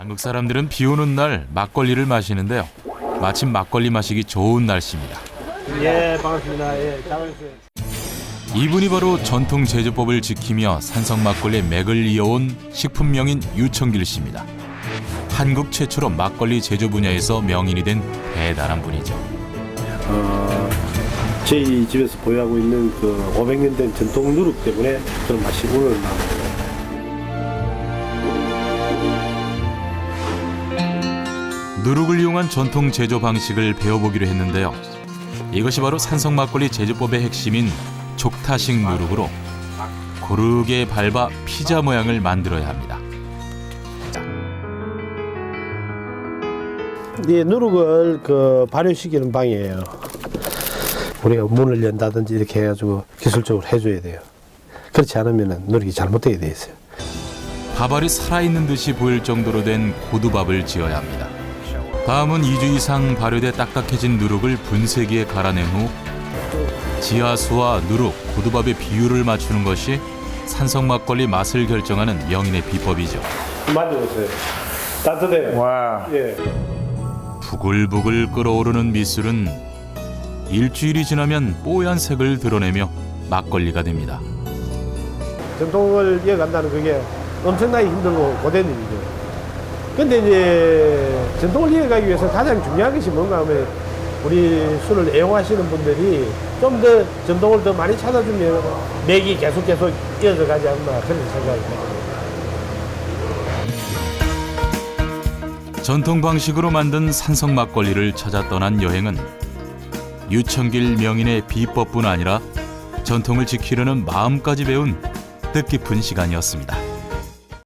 한국 사람들은 비 오는 날 막걸리를 마시는데요. 마침 막걸리 마시기 좋은 날씨입니다. 예, 반갑습니다. 예, 잘 오셨어요. 이분이 바로 전통 제조법을 지키며 산성 막걸리의 맥을 이어온 식품 명인 유청길 씨입니다. 한국 최초로 막걸리 제조 분야에서 명인이 된 대단한 분이죠. 어, 저희 집에서 보유하고 있는 그 500년 된 전통 누룩 때문에 그런 맛이 오늘 나옵니다. 누룩을 이용한 전통 제조 방식을 배워보기로 했는데요. 이것이 바로 산성 막걸리 제조법의 핵심인 족타식 누룩으로 고르게 밟아 피자 모양을 만들어야 합니다. 이 누룩을 그 발효시키는 방이에요. 우리가 문을 연다든지 이렇게 해가지고 기술적으로 해줘야 돼요. 그렇지 않으면 누룩이 잘못되게 돼 있어요. 밥알이 살아있는 듯이 보일 정도로 된 고두밥을 지어야 합니다. 다음은 2주 이상 발효돼 딱딱해진 누룩을 분쇄기에 갈아낸 후 지하수와 누룩, 고두밥의 비율을 맞추는 것이 산성 막걸리 맛을 결정하는 명인의 비법이죠. 만져보세요. 따뜻해요. 와. 예. 부글부글 끓어오르는 미술은 일주일이 지나면 뽀얀 색을 드러내며 막걸리가 됩니다. 전통을 이어간다는 그게 엄청나게 힘들고 고된 일이죠. 근데 이제 전통을 이어가기 위해서 가장 중요한 것이 뭔가 하면 우리 술을 애용하시는 분들이 좀 더 전통을 더 많이 찾아주면 맥이 계속 계속 이어져 가지 않나 그런 생각이 듭니다. 전통 방식으로 만든 산성 막걸리를 찾아 떠난 여행은 유청길 명인의 비법뿐 아니라 전통을 지키려는 마음까지 배운 뜻깊은 시간이었습니다.